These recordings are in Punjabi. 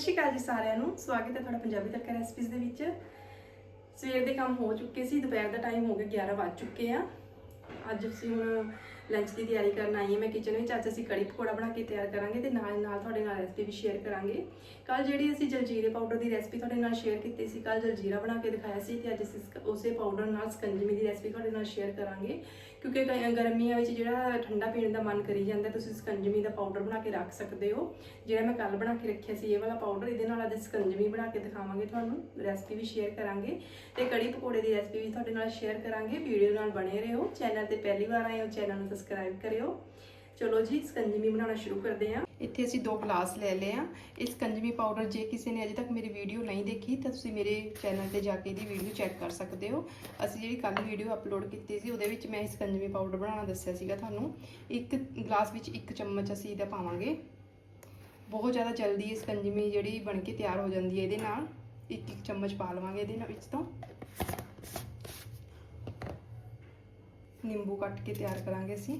ਸ਼੍ਰੀ ਅਕਾਲ ਜੀ ਸਾਰਿਆਂ ਨੂੰ। ਸਵਾਗਤ ਹੈ ਤੁਹਾਡਾ ਪੰਜਾਬੀ ਤੜਕਾ ਰੈਸਪੀਜ਼ ਦੇ ਵਿੱਚ। ਸਵੇਰ ਦੇ ਕੰਮ ਹੋ ਚੁੱਕੇ ਸੀ, ਦੁਪਹਿਰ ਦਾ ਟਾਈਮ ਹੋ ਗਿਆ 11 ਵੱਜ ਚੁੱਕੇ ਆ। ਅੱਜ ਅਸੀਂ ਹੁਣ ਲੰਚ ਦੀ ਤਿਆਰੀ ਕਰਨ ਆਈ ਹਾਂ। ਮੈਂ ਕਿਚਨ ਵਿੱਚ ਅੱਜ ਅਸੀਂ ਕੜੀ ਪਕੌੜਾ ਬਣਾ ਕੇ ਤਿਆਰ ਕਰਾਂਗੇ ਤੇ ਨਾਲ ਨਾਲ ਤੁਹਾਡੇ ਨਾਲ ਰੈਸਪੀ ਵੀ ਸ਼ੇਅਰ ਕਰਾਂਗੇ। ਕੱਲ ਜਿਹੜੀ ਅਸੀਂ ਜਲਜੀਰੇ ਪਾਊਡਰ ਦੀ ਰੈਸਪੀ ਤੁਹਾਡੇ ਨਾਲ ਸ਼ੇਅਰ ਕੀਤੀ ਸੀ ਕੱਲ ਜਲਜੀਰਾ ਬਣਾ ਕੇ ਦਿਖਾਇਆ ਸੀ ਤੇ ਅੱਜ ਅਸੀਂ ਉਸੇ ਪਾਊਡਰ ਨਾਲ ਸਕੰਜਮੀ ਦੀ ਰੈਸਪੀ ਤੁਹਾਡੇ ਨਾਲ ਸ਼ੇਅਰ ਕਰਾਂਗੇ। ਕਿਉਂਕਿ ਗਰਮੀਆਂ ਵਿੱਚ ਜਿਹੜਾ ਠੰਡਾ ਪੀਣ ਦਾ ਮਨ ਕਰੀ ਜਾਂਦਾ, ਤੁਸੀਂ ਸਕੰਜਮੀ ਦਾ ਪਾਊਡਰ ਬਣਾ ਕੇ ਰੱਖ ਸਕਦੇ ਹੋ। ਜਿਹੜਾ ਮੈਂ ਕੱਲ ਬਣਾ ਕੇ ਰੱਖਿਆ ਸੀ, ਇਹ ਵਾਲਾ ਪਾਊਡਰ ਇਹਦੇ ਨਾਲ ਅੱਜ ਸਕੰਜਮੀ ਬਣਾ ਕੇ ਦਿਖਾਵਾਂਗੇ, ਤੁਹਾਨੂੰ ਰੈਸਪੀ ਵੀ ਸ਼ੇਅਰ ਕਰਾਂਗੇ। ਤੇ ਕੜੀ ਪਕੌੜੇ ਦੀ ਰੈਸਪੀ ਵੀ ਤੁਹਾਡੇ ਨਾਲ ਸ਼ੇਅਰ ਕਰਾਂਗੇ। ਵੀਡੀਓ ਨਾਲ ਬਣੇ ਰਹੋ। ਚੈਨਲ ਤੇ ਪਹਿਲੀ ਵਾਰ ਆਏ ਹੋ ਚੈਨਲ ਨੂੰ ਸਬਸਕ੍ਰਾਈਬ ਕਰਿਓ। ਚਲੋ ਜੀ, ਸਕੰਜਮੀ ਬਣਾਉਣਾ ਸ਼ੁਰੂ ਕਰਦੇ ਹਾਂ। ਇੱਥੇ ਅਸੀਂ ਦੋ ਗਲਾਸ ਲੈ ਲਏ ਆ ਇਸ ਸਕੰਜਮੀ ਪਾਊਡਰ ਜੇ ਕਿਸੇ ਨੇ ਅਜੇ ਤੱਕ ਮੇਰੀ ਵੀਡੀਓ ਨਹੀਂ ਦੇਖੀ, ਤਾਂ ਤੁਸੀਂ ਮੇਰੇ ਚੈਨਲ ਤੇ ਜਾ ਕੇ ਇਹਦੀ ਵੀਡੀਓ ਚੈੱਕ ਕਰ ਸਕਦੇ ਹੋ। ਅਸੀਂ ਜਿਹੜੀ ਕੱਲ ਵੀਡੀਓ ਅਪਲੋਡ ਕੀਤੀ ਸੀ, ਉਹਦੇ ਵਿੱਚ ਮੈਂ ਇਸ ਸਕੰਜਮੀ ਪਾਊਡਰ ਬਣਾਉਣਾ ਦੱਸਿਆ ਸੀਗਾ ਤੁਹਾਨੂੰ। ਇੱਕ ਗਲਾਸ ਵਿੱਚ ਇੱਕ ਚਮਚ ਅਸੀਂ ਇਹਦਾ ਪਾਵਾਂਗੇ। ਬਹੁਤ ਜ਼ਿਆਦਾ ਜਲਦੀ ਇਹ ਸਕੰਜਮੀ ਜਿਹੜੀ ਬਣ ਕੇ ਤਿਆਰ ਹੋ ਜਾਂਦੀ ਹੈ ਇਹਦੇ ਨਾਲ। ਇੱਕ ਇੱਕ ਚਮਚ ਪਾ ਲਵਾਂਗੇ ਇਹਦੇ ਨਾਲ ਵਿੱਚ ਤੋਂ। ਨਿੰਬੂ ਕੱਟ ਕੇ ਤਿਆਰ ਕਰਾਂਗੇ ਅਸੀਂ।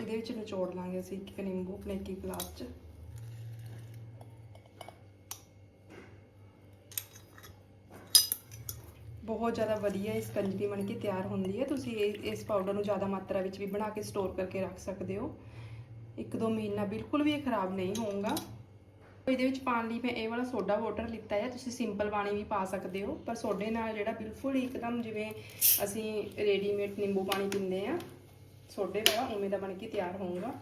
ਇਹਦੇ ਵਿੱਚ ਨਿਚੋੜ ਲਾਂਗੇ ਅਸੀਂ ਇੱਕ ਇੱਕ ਨਿੰਬੂ ਆਪਣੇ ਇੱਕ ਗਲਾਸ 'ਚ। ਬਹੁਤ ਜ਼ਿਆਦਾ ਵਧੀਆ ਇਸ ਕੰਜਰੀ ਬਣ ਕੇ ਤਿਆਰ ਹੁੰਦੀ ਹੈ। ਤੁਸੀਂ ਇਹ, ਇਸ ਪਾਊਡਰ ਨੂੰ ਜ਼ਿਆਦਾ ਮਾਤਰਾ ਵਿੱਚ ਵੀ ਬਣਾ ਕੇ ਸਟੋਰ ਕਰਕੇ ਰੱਖ ਸਕਦੇ ਹੋ। ਇੱਕ ਦੋ ਮਹੀਨਾ ਬਿਲਕੁਲ ਵੀ ਇਹ ਖਰਾਬ ਨਹੀਂ ਹੋਊਗਾ। ਇਹਦੇ ਵਿੱਚ ਪਾਣ ਲਈ ਮੈਂ ਇਹ ਵਾਲਾ ਸੋਡਾ ਵਾਟਰ ਲਿੱਤਾ ਹੈ। ਤੁਸੀਂ ਸਿੰਪਲ ਪਾਣੀ ਵੀ ਪਾ ਸਕਦੇ ਹੋ, ਪਰ ਸੋਡੇ ਨਾਲ ਜਿਹੜਾ ਬਿਲਕੁਲ ਇੱਕਦਮ ਜਿਵੇਂ ਅਸੀਂ ਰੈਡੀਮੇਡ ਨਿੰਬੂ ਪਾਣੀ ਪੀਂਦੇ ਆ ਸੋਡੇ ਵਾਲਾ ਉਵੇਂ ਦਾ ਬਣ ਕੇ ਤਿਆਰ ਹੋਊਗਾ।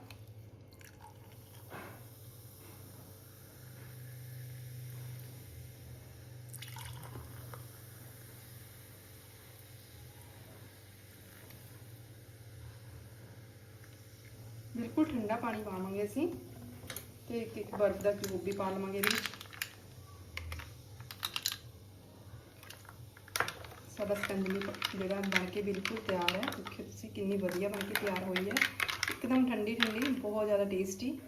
ਬਿਲਕੁਲ ਠੰਡਾ ਪਾਣੀ ਪਾਵਾਂਗੇ ਅਸੀਂ। ਤੇ ਇੱਕ ਇੱਕ ਬਰਫ਼ ਦਾ ਕਿਊਬ ਵੀ ਪਾ ਲਵਾਂਗੇ ਇਹਦੇ ਵਿੱਚ। ਸਾਡਾ ਸਕੰਜਲੀ ਜਿਹੜਾ ਬਣ ਕੇ ਬਿਲਕੁਲ ਤਿਆਰ ਹੈ। ਦੇਖਿਓ ਤੁਸੀਂ ਕਿੰਨੀ ਵਧੀਆ ਬਣ ਕੇ ਤਿਆਰ ਹੋਈ ਹੈ। ਇੱਕਦਮ ਠੰਡੀ ਠੰਡੀ, ਬਹੁਤ ਜ਼ਿਆਦਾ ਟੇਸਟੀ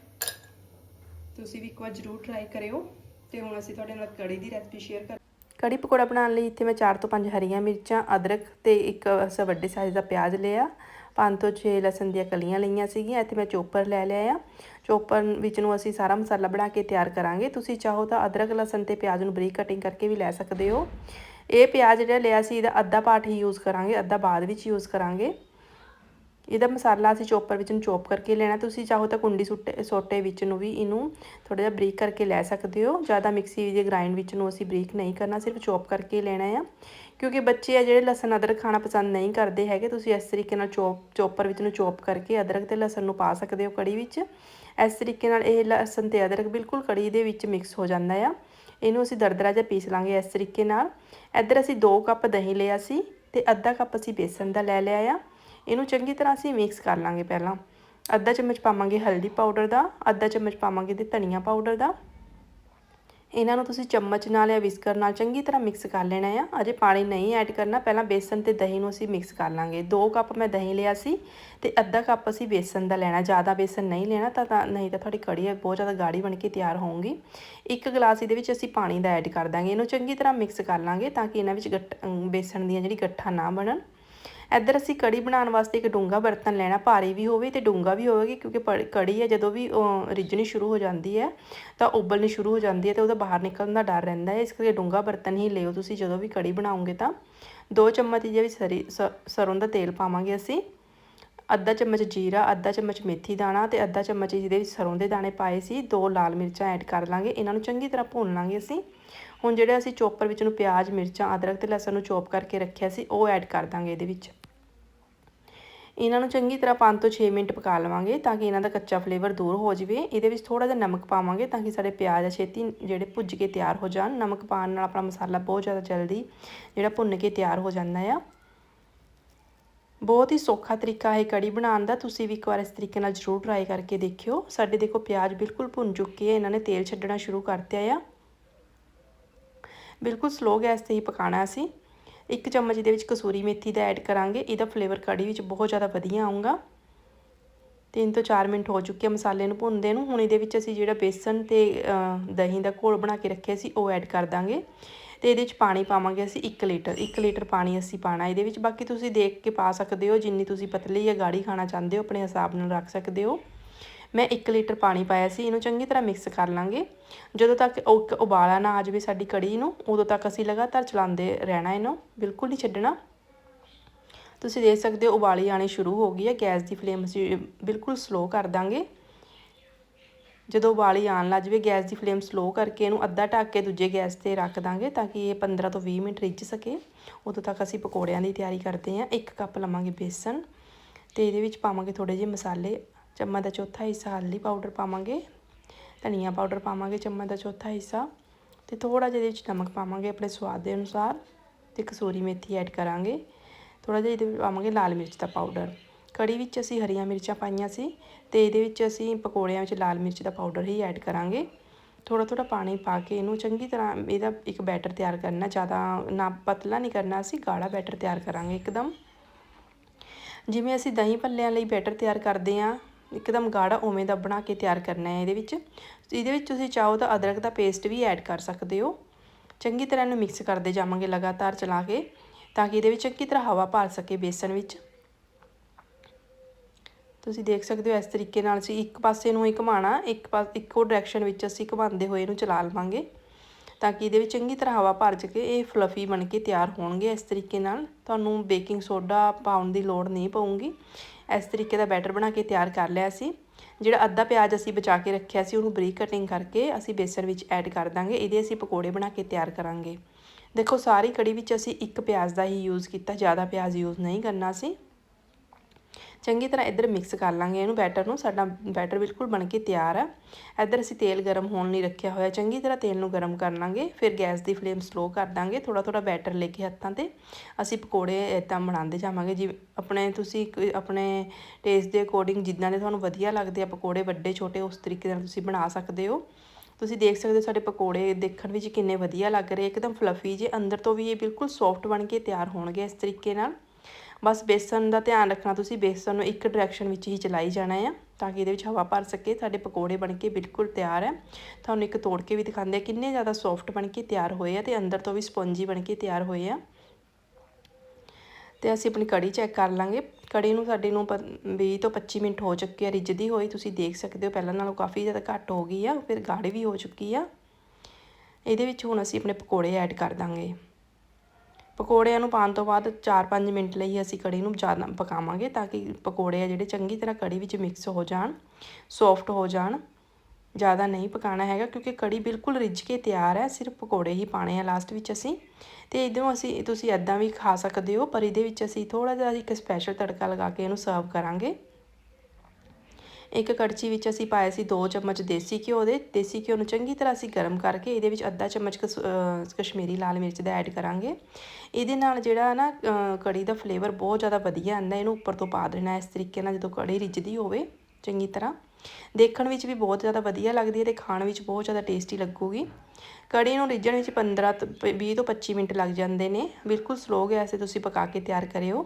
ਤੁਸੀਂ ਵੀ ਇੱਕ ਵਾਰ ਜ਼ਰੂਰ ਟਰਾਈ ਕਰਿਓ। ਤੇ ਹੁਣ ਅਸੀਂ ਤੁਹਾਡੇ ਨਾਲ ਕੜੀ ਦੀ ਰੈਸਪੀ ਸ਼ੇਅਰ ਕਰ ਕੜੀ ਪਕੌੜਾ ਬਣਾਉਣ ਲਈ ਇੱਥੇ ਮੈਂ 4 ਤੋਂ 5 ਹਰੀਆਂ ਮਿਰਚਾਂ, ਅਦਰਕ ਤੇ ਇੱਕ ਵੱਡੇ ਸਾਈਜ਼ ਦਾ ਪਿਆਜ਼ ਲਿਆ। 5 ਤੋਂ 6 ਲਸਣ ਦੀਆਂ ਕਲੀਆਂ ਲਈਆਂ ਸੀਗੀਆਂ, ਇੱਥੇ ਮੈਂ ਚੋਪਰ ਲੈ ਲਿਆ ਆ। ਚੋਪਰ ਵਿੱਚ ਨੂੰ ਅਸੀਂ ਸਾਰਾ ਮਸਾਲਾ ਬਣਾ ਕੇ ਤਿਆਰ ਕਰਾਂਗੇ। ਤੁਸੀਂ ਚਾਹੋ ਤਾਂ ਅਦਰਕ, ਲਸਣ ਤੇ ਪਿਆਜ਼ ਨੂੰ ਬਰੀਕ ਕਟਿੰਗ ਕਰਕੇ ਵੀ ਲੈ ਸਕਦੇ ਹੋ। ਇਹ ਪਿਆਜ਼ ਜਿਹੜਾ ਲਿਆ ਸੀ, ਇਹਦਾ ਅੱਧਾ ਪਾਰਟ ਹੀ ਯੂਜ਼ ਕਰਾਂਗੇ, ਅੱਧਾ ਬਾਅਦ ਵਿੱਚ ਯੂਜ਼ ਕਰਾਂਗੇ। ਇਹਦਾ ਮਸਾਲਾ ਅਸੀਂ ਚੋਪਰ ਵਿੱਚ ਨੂੰ ਚੋਪ ਕਰਕੇ ਲੈਣਾ। ਤੁਸੀਂ ਚਾਹੋ ਤਾਂ ਕੁੰਡੀ ਸੁੱਟੇ, ਸੋਟੇ ਵਿੱਚ ਨੂੰ ਵੀ ਇਹਨੂੰ ਥੋੜਾ ਜਿਹਾ ਬਰੀਕ ਕਰਕੇ ਲੈ ਸਕਦੇ ਹੋ। ਜ਼ਿਆਦਾ ਮਿਕਸੀ ਦੇ ਗ੍ਰਾਈਂਡ ਵਿੱਚ ਨੂੰ ਅਸੀਂ ਬਰੀਕ ਨਹੀਂ ਕਰਨਾ, ਸਿਰਫ ਚੋਪ ਕਰਕੇ ਲੈਣਾ ਆ। ਕਿਉਂਕਿ ਬੱਚੇ ਆ ਜਿਹੜੇ ਲਸਣ ਅਦਰਕ ਖਾਣਾ ਪਸੰਦ ਨਹੀਂ ਕਰਦੇ ਹੈਗੇ, ਤੁਸੀਂ ਇਸ ਤਰੀਕੇ ਨਾਲ ਚੋਪ, ਚੋਪਰ ਵਿੱਚ ਨੂੰ ਚੋਪ ਕਰਕੇ ਅਦਰਕ ਤੇ ਲਸਣ ਨੂੰ ਪਾ ਸਕਦੇ ਹੋ ਕੜੀ ਵਿੱਚ। ਇਸ ਤਰੀਕੇ ਨਾਲ ਇਹ ਲਸਣ ਤੇ ਅਦਰਕ ਬਿਲਕੁਲ ਕੜੀ ਦੇ ਵਿੱਚ ਮਿਕਸ ਹੋ ਜਾਂਦਾ ਆ। ਇਹਨੂੰ ਅਸੀਂ ਦਰਦਰਾ ਜਿਹਾ ਪੀਸ ਲਾਂਗੇ ਇਸ ਤਰੀਕੇ ਨਾਲ। ਇੱਧਰ ਅਸੀਂ 2 ਕੱਪ ਦਹੀਂ ਲਿਆ ਸੀ ਤੇ ਅੱਧਾ ਕੱਪ ਅਸੀਂ ਬੇਸਨ ਦਾ ਲੈ ਲਿਆ ਆ। ਇਹਨੂੰ ਚੰਗੀ ਤਰ੍ਹਾਂ ਅਸੀਂ ਮਿਕਸ ਕਰ ਲਾਂਗੇ ਪਹਿਲਾਂ। ਅੱਧਾ ਚਮਚ ਪਾਵਾਂਗੇ ਹਲਦੀ ਪਾਊਡਰ ਦਾ, ਅੱਧਾ ਚਮਚ ਪਾਵਾਂਗੇ ਤੇ ਧਨੀਆ ਪਾਊਡਰ ਦਾ। ਇਹਨਾਂ ਨੂੰ ਤੁਸੀਂ ਚਮਚ ਨਾਲ ਜਾਂ ਵਿਸਕਰ ਨਾਲ ਚੰਗੀ ਤਰ੍ਹਾਂ ਮਿਕਸ ਕਰ ਲੈਣਾ ਆ। ਅਜੇ ਪਾਣੀ ਨਹੀਂ ਐਡ ਕਰਨਾ, ਪਹਿਲਾਂ ਬੇਸਨ ਤੇ ਦਹੀਂ ਨੂੰ ਅਸੀਂ ਮਿਕਸ ਕਰ ਲਾਂਗੇ। 2 ਕੱਪ ਮੈਂ ਦਹੀਂ ਲਿਆ ਸੀ ਤੇ ਅੱਧਾ ਕੱਪ ਅਸੀਂ ਬੇਸਨ ਦਾ ਲੈਣਾ। ਜ਼ਿਆਦਾ ਬੇਸਨ ਨਹੀਂ ਲੈਣਾ ਤਾਂ ਤਾਂ ਨਹੀਂ ਤਾਂ ਤੁਹਾਡੀ ਕੜੀ ਬਹੁਤ ਜ਼ਿਆਦਾ ਗਾੜੀ ਬਣ ਕੇ ਤਿਆਰ ਹੋਊਗੀ। ਇੱਕ ਗਲਾਸ ਇਹਦੇ ਵਿੱਚ ਅਸੀਂ ਪਾਣੀ ਦਾ ਐਡ ਕਰ ਦਾਂਗੇ। ਇਹਨੂੰ ਚੰਗੀ ਤਰ੍ਹਾਂ ਮਿਕਸ ਕਰ ਲਾਂਗੇ ਤਾਂ ਕਿ ਇਹਨਾਂ ਵਿੱਚ ਗੱਠ ਬੇਸਨ ਦੀਆਂ ਜਿਹੜੀ ਗੱਠਾਂ ਨਾ ਬਣਨ। ਇੱਧਰ ਅਸੀਂ ਕੜੀ ਬਣਾਉਣ ਵਾਸਤੇ ਇੱਕ ਡੂੰਗਾ ਬਰਤਨ ਲੈਣਾ, ਭਾਰੀ ਵੀ ਹੋਵੇ ਤੇ ਡੂੰਗਾ ਵੀ ਹੋਵੇਗੀ ਕਿਉਂਕਿ ਕੜੀ ਹੈ, ਜਦੋਂ ਵੀ ਰਿੱਝਣੀ ਸ਼ੁਰੂ ਹੋ ਜਾਂਦੀ ਹੈ, ਤਾਂ ਉਬਲਣੀ ਸ਼ੁਰੂ ਹੋ ਜਾਂਦੀ ਹੈ ਤੇ ਉਹਦਾ ਬਾਹਰ ਨਿਕਲਣ ਦਾ ਡਰ ਰਹਿੰਦਾ ਹੈ। ਇਸ ਕਰਕੇ ਡੂੰਗਾ ਬਰਤਨ ਹੀ ਲਿਓ ਤੁਸੀਂ ਜਦੋਂ ਵੀ ਕੜੀ ਬਣਾਓਗੇ ਤਾਂ। ਦੋ ਚਮਚ ਜਿਹੇ ਸਰੀ ਸਰੋਂ ਦਾ ਤੇਲ ਪਾਵਾਂਗੇ ਅਸੀਂ। ਅੱਧਾ ਚਮਚ ਜੀਰਾ, ਅੱਧਾ ਚਮਚ ਮੇਥੀ ਦਾਣਾ ਤੇ ਅੱਧਾ ਚਮਚ ਜਿਹਦੇ ਵਿੱਚ ਸਰੋਂ ਦੇ ਦਾਣੇ ਪਾਏ ਸੀ। ਦੋ ਲਾਲ ਮਿਰਚਾਂ ਐਡ ਕਰ ਲਾਂਗੇ। ਇਹਨਾਂ ਨੂੰ ਚੰਗੀ ਤਰ੍ਹਾਂ ਭੁੰਨ ਲਾਂਗੇ ਅਸੀਂ। ਹੁਣ ਜਿਹੜੇ ਅਸੀਂ ਚੋਪਰ ਵਿੱਚ ਨੂੰ ਪਿਆਜ਼, ਮਿਰਚਾਂ, ਅਦਰਕ ਤੇ ਲਸਣ ਨੂੰ ਚੋਪ ਕਰਕੇ ਰੱਖਿਆ ਸੀ, ਉਹ ਐਡ ਕਰ ਦਾਂਗੇ ਇਹਦੇ ਵਿੱਚ। ਇਹਨਾਂ ਨੂੰ ਚੰਗੀ ਤਰ੍ਹਾਂ 5 ਤੋਂ 6 ਮਿੰਟ ਪਕਾ ਲਵਾਂਗੇ ਤਾਂ ਕਿ ਇਹਨਾਂ ਦਾ ਕੱਚਾ ਫਲੇਵਰ ਦੂਰ ਹੋ ਜਾਵੇ। ਇਹਦੇ ਵਿੱਚ ਥੋੜਾ ਜਿਹਾ ਨਮਕ ਪਾਵਾਂਗੇ ਤਾਂ ਕਿ ਸਾਡੇ ਪਿਆਜ਼ ਛੇਤੀ ਜਿਹੜੇ ਭੁੱਜ ਕੇ ਤਿਆਰ ਹੋ ਜਾਣ। ਨਮਕ ਪਾਉਣ ਨਾਲ ਆਪਣਾ ਮਸਾਲਾ ਬਹੁਤ ਜ਼ਿਆਦਾ ਜਲਦੀ ਜਿਹੜਾ ਭੁੰਨ ਕੇ ਤਿਆਰ ਹੋ ਜਾਂਦਾ ਆ। ਬਹੁਤ ਹੀ ਸੌਖਾ ਤਰੀਕਾ ਹੈ ਕੜੀ ਬਣਾਉਣ ਦਾ। ਤੁਸੀਂ ਵੀ ਇੱਕ ਵਾਰ ਇਸ ਤਰੀਕੇ ਨਾਲ ਜ਼ਰੂਰ ਟਰਾਈ ਕਰਕੇ ਦੇਖਿਓ। ਸਾਡੇ ਦੇਖੋ ਪਿਆਜ਼ ਬਿਲਕੁਲ ਭੁੰਨ ਚੁੱਕੇ ਆ, ਇਹਨਾਂ ਨੇ ਤੇਲ ਛੱਡਣਾ ਸ਼ੁਰੂ ਕਰਤਿਆ ਆ। ਬਿਲਕੁਲ ਸਲੋ ਗੈਸ ਤੇ ਹੀ ਪਕਾਣਾ ਅਸੀਂ। ਇੱਕ ਚਮਚ ਦੇ ਵਿੱਚ ਕਸੂਰੀ ਮੇਥੀ ਦਾ ਐਡ ਕਰਾਂਗੇ। ਇਹਦਾ ਫਲੇਵਰ ਕੜੀ ਵਿੱਚ ਬਹੁਤ ਜ਼ਿਆਦਾ ਵਧੀਆ ਆਊਗਾ। 3 ਤੋਂ 4 ਮਿੰਟ ਹੋ ਚੁੱਕੇ ਮਸਾਲੇ ਨੂੰ ਭੁੰਨਦੇ ਨੂੰ। ਹੁਣ ਇਹਦੇ ਵਿੱਚ ਅਸੀਂ ਜਿਹੜਾ ਬੇਸਨ ਤੇ ਦਹੀਂ ਦਾ ਘੋਲ ਬਣਾ ਕੇ ਰੱਖਿਆ ਸੀ, ਉਹ ਐਡ ਕਰ ਦਾਂਗੇ। ਤੇ ਇਹਦੇ ਵਿੱਚ ਪਾਣੀ ਪਾਵਾਂਗੇ ਅਸੀਂ 1 ਲੀਟਰ 1 ਲੀਟਰ ਪਾਣੀ ਅਸੀਂ ਪਾਣਾ ਇਹਦੇ ਵਿੱਚ। ਬਾਕੀ ਤੁਸੀਂ ਦੇਖ ਕੇ ਪਾ ਸਕਦੇ ਹੋ, ਜਿੰਨੀ ਤੁਸੀਂ ਪਤਲੀ ਜਾਂ ਗਾੜੀ ਖਾਣਾ ਚਾਹੁੰਦੇ ਹੋ, ਆਪਣੇ ਹਿਸਾਬ ਨਾਲ ਰੱਖ ਸਕਦੇ ਹੋ। ਮੈਂ 1 ਲੀਟਰ ਪਾਣੀ ਪਾਇਆ ਸੀ, ਇਹਨੂੰ ਚੰਗੀ ਤਰ੍ਹਾਂ ਮਿਕਸ ਕਰ ਲਾਂਗੇ। ਜਦੋਂ ਤੱਕ ਉਹ ਉਬਾਲਾ ਨਾ ਆ ਜਾਵੇ ਸਾਡੀ ਕੜੀ ਨੂੰ, ਉਦੋਂ ਤੱਕ ਅਸੀਂ ਲਗਾਤਾਰ ਚਲਾਉਂਦੇ ਰਹਿਣਾ ਇਹਨੂੰ, ਬਿਲਕੁਲ ਨਹੀਂ ਛੱਡਣਾ। ਤੁਸੀਂ ਦੇਖ ਸਕਦੇ ਹੋ ਉਬਾਲੀ ਆਣੀ ਸ਼ੁਰੂ ਹੋ ਗਈ ਹੈ। ਗੈਸ ਦੀ ਫਲੇਮ ਅਸੀਂ ਬਿਲਕੁਲ ਸਲੋ ਕਰ ਦਾਂਗੇ। ਜਦੋਂ ਉਬਾਲੀ ਆਣ ਲੱਗ ਜਾਵੇ, ਗੈਸ ਦੀ ਫਲੇਮ ਸਲੋ ਕਰਕੇ ਇਹਨੂੰ ਅੱਧਾ ਢੱਕ ਕੇ ਦੂਜੇ ਗੈਸ ਤੇ ਰੱਖ ਦਾਂਗੇ ਤਾਂ ਕਿ ਇਹ 15 ਤੋਂ 20 ਮਿੰਟ ਰਿੱਝ ਸਕੇ। ਉਦੋਂ ਤੱਕ ਅਸੀਂ ਪਕੌੜਿਆਂ ਦੀ ਤਿਆਰੀ ਕਰਦੇ ਹਾਂ। ਇੱਕ ਕੱਪ ਲਵਾਂਗੇ ਬੇਸਨ ਤੇ ਇਹਦੇ ਵਿੱਚ ਪਾਵਾਂਗੇ ਥੋੜੇ ਜਿਹੇ ਮਸਾਲੇ। ਚਮਚ ਦਾ ਚੌਥਾ ਹਿੱਸਾ ਹਲਦੀ ਪਾਊਡਰ ਪਾਵਾਂਗੇ, ਧਨੀਆ ਪਾਊਡਰ ਪਾਵਾਂਗੇ ਚਮਚ ਦਾ ਚੌਥਾ ਹਿੱਸਾ ਤੇ ਥੋੜਾ ਜਿਹਾ ਇਹਦੇ ਵਿੱਚ ਨਮਕ ਪਾਵਾਂਗੇ ਆਪਣੇ ਸਵਾਦ ਦੇ ਅਨੁਸਾਰ ਤੇ ਕਸੂਰੀ ਮੇਥੀ ਐਡ ਕਰਾਂਗੇ। ਥੋੜਾ ਜਿਹਾ ਇਹਦੇ ਵਿੱਚ ਪਾਵਾਂਗੇ ਲਾਲ ਮਿਰਚ ਦਾ ਪਾਊਡਰ ਕੜੀ ਵਿੱਚ ਅਸੀਂ ਹਰੀਆਂ ਮਿਰਚਾਂ ਪਾਈਆਂ ਸੀ ਤੇ ਇਹਦੇ ਵਿੱਚ ਅਸੀਂ ਪਕੌੜਿਆਂ ਵਿੱਚ ਲਾਲ ਮਿਰਚ ਦਾ ਪਾਊਡਰ ਹੀ ਐਡ ਕਰਾਂਗੇ। ਥੋੜਾ ਥੋੜਾ ਪਾਣੀ ਪਾ ਕੇ ਇਹਨੂੰ ਚੰਗੀ ਤਰ੍ਹਾਂ ਇਹਦਾ ਇੱਕ ਬੈਟਰ ਤਿਆਰ ਕਰਨਾ, ਜ਼ਿਆਦਾ ਨਾ ਪਤਲਾ ਨਹੀਂ ਕਰਨਾ, ਅਸੀਂ ਗਾੜਾ ਬੈਟਰ ਤਿਆਰ ਕਰਾਂਗੇ ਇੱਕਦਮ। ਜਿਵੇਂ ਅਸੀਂ ਦਹੀਂ ਭੱਲਿਆਂ ਲਈ ਬੈਟਰ ਤਿਆਰ ਕਰਦੇ ਆ ਇੱਕਦਮ ਗਾੜਾ ਉਵੇਂ ਦਾ ਬਣਾ ਕੇ ਤਿਆਰ ਕਰਨਾ ਹੈ ਇਹਦੇ ਵਿੱਚ। ਇਹਦੇ ਵਿੱਚ ਤੁਸੀਂ ਚਾਹੋ ਤਾਂ ਅਦਰਕ ਦਾ ਪੇਸਟ ਵੀ ਐਡ ਕਰ ਸਕਦੇ ਹੋ। ਚੰਗੀ ਤਰ੍ਹਾਂ ਇਹਨੂੰ ਮਿਕਸ ਕਰਦੇ ਜਾਵਾਂਗੇ ਲਗਾਤਾਰ ਚਲਾ ਕੇ। ਤਾਂ ਕਿ ਇਹਦੇ ਵਿੱਚ ਚੰਗੀ ਤਰ੍ਹਾਂ ਹਵਾ ਭਰ ਸਕੇ ਬੇਸਨ ਵਿੱਚ। ਤੁਸੀਂ ਦੇਖ ਸਕਦੇ ਹੋ ਇਸ ਤਰੀਕੇ ਨਾਲ ਅਸੀਂ ਇੱਕ ਪਾਸੇ ਨੂੰ ਹੀ ਘੁਮਾਣਾ ਇੱਕ ਪਾਸ ਇੱਕੋ ਡਾਇਰੈਕਸ਼ਨ ਵਿੱਚ ਅਸੀਂ ਘੁਮਾਉਂਦੇ ਹੋਏ ਇਹਨੂੰ ਚਲਾ ਲਵਾਂਗੇ ਤਾਂ ਕਿ ਇਹਦੇ ਵਿੱਚ ਚੰਗੀ ਤਰ੍ਹਾਂ ਹਵਾ ਭਰ ਕੇ ਇਹ ਫਲਫੀ ਬਣ ਕੇ ਤਿਆਰ ਹੋਣਗੇ ਇਸ ਤਰੀਕੇ ਨਾਲ। ਤੁਹਾਨੂੰ ਬੇਕਿੰਗ ਸੋਡਾ ਪਾਉਣ ਦੀ ਲੋੜ ਨਹੀਂ ਪਊਗੀ। ਇਸ ਤਰੀਕੇ ਦਾ ਬੈਟਰ ਬਣਾ ਕੇ ਤਿਆਰ ਕਰ ਲਿਆ ਸੀ। ਜਿਹੜਾ ਅੱਧਾ ਪਿਆਜ਼ ਅਸੀਂ ਬਚਾ ਕੇ ਰੱਖਿਆ ਸੀ ਉਹਨੂੰ ਬਰੀਕ ਕਟਿੰਗ ਕਰਕੇ ਅਸੀਂ ਬੇਸਨ ਵਿੱਚ ਐਡ ਕਰ ਦਾਂਗੇ। ਇਹਦੇ ਅਸੀਂ ਪਕੌੜੇ ਬਣਾ ਕੇ ਤਿਆਰ ਕਰਾਂਗੇ। ਦੇਖੋ, ਸਾਰੀ ਕੜੀ ਵਿੱਚ ਅਸੀਂ ਇੱਕ ਪਿਆਜ਼ ਦਾ ਹੀ ਯੂਜ਼ ਕੀਤਾ, ਜ਼ਿਆਦਾ ਪਿਆਜ਼ ਯੂਜ਼ ਨਹੀਂ ਕਰਨਾ ਸੀ। ਚੰਗੀ ਤਰ੍ਹਾਂ ਇੱਧਰ ਮਿਕਸ ਕਰ ਲਾਂਗੇ ਇਹਨੂੰ ਬੈਟਰ ਨੂੰ, ਸਾਡਾ ਬੈਟਰ ਬਿਲਕੁਲ ਬਣ ਕੇ ਤਿਆਰ ਹੈ ਇੱਧਰ ਅਸੀਂ ਤੇਲ ਗਰਮ ਹੋਣ ਲਈ ਰੱਖਿਆ ਹੋਇਆ, ਚੰਗੀ ਤਰ੍ਹਾਂ ਤੇਲ ਨੂੰ ਗਰਮ ਕਰ ਲਾਂਗੇ, ਫਿਰ ਗੈਸ ਦੀ ਫਲੇਮ ਸਲੋ ਕਰ ਦਾਂਗੇ ਥੋੜਾ ਥੋੜਾ ਬੈਟਰ ਲੈ ਕੇ ਹੱਥਾਂ ਤੇ। ਅਸੀਂ ਪਕੌੜੇ ਇਦਾਂ ਬਣਾਉਂਦੇ ਜਾਵਾਂਗੇ, ਜਿਵੇਂ ਆਪਣੇ ਤੁਸੀਂ ਆਪਣੇ ਟੇਸਟ ਦੇ ਅਕੋਰਡਿੰਗ ਜਿੱਦਾਂ ਦੇ ਤੁਹਾਨੂੰ ਵਧੀਆ ਲੱਗਦੇ ਆ ਪਕੌੜੇ ਵੱਡੇ, ਛੋਟੇ, ਉਸ ਤਰੀਕੇ ਨਾਲ ਤੁਸੀਂ ਬਣਾ ਸਕਦੇ ਹੋ। ਤੁਸੀਂ ਦੇਖ ਸਕਦੇ ਹੋ ਸਾਡੇ ਪਕੌੜੇ ਦੇਖਣ ਵਿੱਚ ਕਿੰਨੇ ਵਧੀਆ ਲੱਗ ਰਹੇ, ਇੱਕਦਮ ਫਲਫੀ ਜੇ ਅੰਦਰ ਤੋਂ ਵੀ ਇਹ ਬਿਲਕੁਲ ਸੌਫਟ ਬਣ ਕੇ ਤਿਆਰ ਹੋਣਗੇ ਇਸ ਤਰੀਕੇ ਨਾਲ। ਬਸ ਬੇਸਨ ਦਾ ਧਿਆਨ ਰੱਖਣਾ, ਤੁਸੀਂ ਬੇਸਨ ਨੂੰ ਇੱਕ ਡਾਇਰੈਕਸ਼ਨ ਵਿੱਚ ਹੀ ਚਲਾਈ ਜਾਣਾ ਹੈ ਤਾਂ ਕਿ ਇਹਦੇ ਵਿੱਚ ਹਵਾ ਭਰ ਸਕੇ, ਸਾਡੇ ਪਕੌੜੇ ਬਣ ਕੇ ਬਿਲਕੁਲ ਤਿਆਰ ਹੈ। ਤੁਹਾਨੂੰ ਇੱਕ ਤੋੜ ਕੇ ਵੀ ਦਿਖਾਉਂਦੇ ਆ ਕਿੰਨੇ ਜ਼ਿਆਦਾ ਸੌਫਟ ਬਣ ਕੇ ਤਿਆਰ ਹੋਏ ਆ ਤੇ ਅੰਦਰ ਤੋਂ ਵੀ ਸਪੰਜੀ ਬਣ ਕੇ ਤਿਆਰ ਹੋਏ ਆ। ਤੇ ਅਸੀਂ ਆਪਣੀ ਕੜੀ ਚੈੱਕ ਕਰ ਲਾਂਗੇ। ਕੜੀ ਨੂੰ ਸਾਡੇ ਨੂੰ 20 ਤੋਂ 25 ਮਿੰਟ ਹੋ ਚੁੱਕੇ ਆ, ਰਿੱਝਦੀ ਹੋਈ। ਤੁਸੀਂ ਦੇਖ ਸਕਦੇ ਹੋ, ਪਹਿਲਾਂ ਨਾਲੋਂ ਕਾਫੀ ਜ਼ਿਆਦਾ ਘੱਟ ਹੋ ਗਈ ਆ, ਫਿਰ ਗਾੜੀ ਵੀ ਹੋ ਚੁੱਕੀ ਆ। ਇਹਦੇ ਵਿੱਚ ਹੁਣ ਅਸੀਂ ਆਪਣੇ ਪਕੌੜੇ ਐਡ ਕਰ ਦਾਂਗੇ। ਪਕੌੜਿਆਂ ਨੂੰ ਪਾਉਣ ਤੋਂ ਬਾਅਦ 4-5 ਮਿੰਟ ਲਈ ਅਸੀਂ ਕੜੀ ਨੂੰ ਜ਼ਿਆਦਾ ਪਕਾਵਾਂਗੇ ਤਾਂ ਕਿ ਪਕੌੜੇ ਆ ਜਿਹੜੇ ਚੰਗੀ ਤਰ੍ਹਾਂ ਕੜੀ ਵਿੱਚ ਮਿਕਸ ਹੋ ਜਾਣ ਸੌਫਟ ਹੋ ਜਾਣ। ਜ਼ਿਆਦਾ ਨਹੀਂ ਪਕਾਣਾ ਹੈਗਾ ਕਿਉਂਕਿ ਕੜੀ ਬਿਲਕੁਲ ਰਿੱਝ ਕੇ ਤਿਆਰ ਹੈ, ਸਿਰਫ ਪਕੌੜੇ ਹੀ ਪਾਣੇ ਆ ਲਾਸਟ ਵਿੱਚ ਅਸੀਂ। ਤੇ ਇਦੋਂ ਅਸੀਂ, ਤੁਸੀਂ ਐਦਾਂ ਵੀ ਖਾ ਸਕਦੇ ਹੋ, ਪਰ ਇਹਦੇ ਵਿੱਚ ਅਸੀਂ ਥੋੜਾ ਜਿਹਾ ਇੱਕ ਸਪੈਸ਼ਲ ਤੜਕਾ ਲਗਾ ਕੇ ਇਹਨੂੰ ਸਰਵ ਕਰਾਂਗੇ। ਇੱਕ ਕੜਛੀ ਵਿੱਚ ਅਸੀਂ ਪਾਇਆ ਸੀ 2 ਚਮਚ ਦੇਸੀ ਘਿਓ ਦੇ। ਦੇਸੀ ਘਿਓ ਨੂੰ ਚੰਗੀ ਤਰ੍ਹਾਂ ਅਸੀਂ ਗਰਮ ਕਰਕੇ ਇਹਦੇ ਵਿੱਚ ਅੱਧਾ ਚਮਚ ਕਸ਼ਮੀਰੀ ਲਾਲ ਮਿਰਚ ਦਾ ਐਡ ਕਰਾਂਗੇ। ਇਹਦੇ ਨਾਲ ਜਿਹੜਾ ਨਾ ਕੜੀ ਦਾ ਫਲੇਵਰ ਬਹੁਤ ਜ਼ਿਆਦਾ ਵਧੀਆ ਆਉਂਦਾ, ਇਹਨੂੰ ਉੱਪਰ ਤੋਂ ਪਾ ਦੇਣਾ, ਇਸ ਤਰੀਕੇ ਨਾਲ ਜਦੋਂ ਕੜੀ ਰਿੱਝਦੀ ਹੋਵੇ, ਚੰਗੀ ਤਰ੍ਹਾਂ। ਦੇਖਣ ਵਿੱਚ ਵੀ ਬਹੁਤ ਜ਼ਿਆਦਾ ਵਧੀਆ ਲੱਗਦੀ ਹੈ ਤੇ ਖਾਣ ਵਿੱਚ ਬਹੁਤ ਜ਼ਿਆਦਾ ਟੇਸਟੀ ਲੱਗੂਗੀ। ਕੜੀ ਨੂੰ ਰਿੱਝਣ ਵਿੱਚ 15 ਤੋਂ 20 ਤੋਂ 25 ਮਿੰਟ ਲੱਗ ਜਾਂਦੇ ਨੇ। ਬਿਲਕੁਲ ਸਲੋ ਗੈਸ ਤੇ ਤੁਸੀਂ ਪਕਾ ਕੇ ਤਿਆਰ ਕਰਿਓ।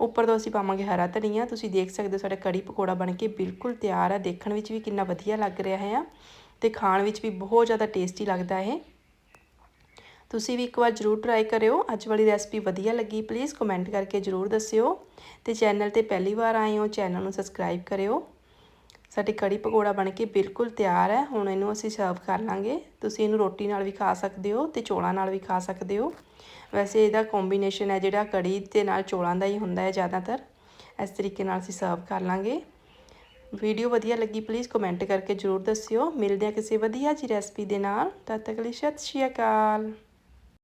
ਉੱਪਰ ਤੋਂ ਅਸੀਂ ਪਾਵਾਂਗੇ ਹਰਾ ਧਨੀਆ। ਤੁਸੀਂ ਦੇਖ ਸਕਦੇ ਹੋ ਸਾਡਾ ਕੜੀ ਪਕੌੜਾ ਬਣ ਕੇ ਬਿਲਕੁਲ ਤਿਆਰ ਹੈ ਦੇਖਣ ਵਿੱਚ ਵੀ ਕਿੰਨਾ ਵਧੀਆ ਲੱਗ ਰਿਹਾ ਹੈ ਤੇ ਖਾਣ ਵਿੱਚ ਵੀ ਬਹੁਤ ਜ਼ਿਆਦਾ ਟੇਸਟੀ ਲੱਗਦਾ ਹੈ ਤੁਸੀਂ ਵੀ ਇੱਕ ਵਾਰ ਜ਼ਰੂਰ ਟਰਾਈ ਕਰਿਓ। ਅੱਜ ਵਾਲੀ ਰੈਸਪੀ ਵਧੀਆ ਲੱਗੀ ਪਲੀਜ਼ ਕਮੈਂਟ ਕਰਕੇ ਜ਼ਰੂਰ ਦੱਸਿਓ। ਤੇ ਚੈਨਲ ਤੇ ਪਹਿਲੀ ਵਾਰ ਆਏ ਹੋ ਚੈਨਲ ਨੂੰ ਸਬਸਕ੍ਰਾਈਬ ਕਰਿਓ। ਸਾਡੀ ਕੜੀ ਪਕੌੜਾ ਬਣ ਕੇ ਬਿਲਕੁਲ ਤਿਆਰ ਹੈ। ਹੁਣ ਇਹਨੂੰ ਅਸੀਂ ਸਰਵ ਕਰ ਲਾਂਗੇ। ਤੁਸੀਂ ਇਹਨੂੰ ਰੋਟੀ ਨਾਲ ਵੀ ਖਾ ਸਕਦੇ ਹੋ ਤੇ ਚੌਲਾਂ ਨਾਲ ਵੀ ਖਾ ਸਕਦੇ ਹੋ। ਵੈਸੇ ਇਹਦਾ ਕੰਬੀਨੇਸ਼ਨ ਹੈ ਜਿਹੜਾ ਕੜੀ ਤੇ ਨਾਲ ਚੌਲਾਂ ਦਾ ਹੀ ਹੁੰਦਾ ਹੈ ਜ਼ਿਆਦਾਤਰ। ਇਸ ਤਰੀਕੇ ਨਾਲ ਅਸੀਂ ਸਰਵ ਕਰ ਲਾਂਗੇ। ਵੀਡੀਓ ਵਧੀਆ ਲੱਗੀ ਪਲੀਜ਼ ਕਮੈਂਟ ਕਰਕੇ ਜ਼ਰੂਰ ਦੱਸਿਓ। ਮਿਲਦੇ ਹਾਂ ਕਿਸੇ ਵਧੀਆ ਜੀ ਰੈਸਪੀ ਦੇ ਨਾਲ। ਤਦ ਤੱਕ ਲਈ ਸਤਿ ਸ਼੍ਰੀ ਅਕਾਲ।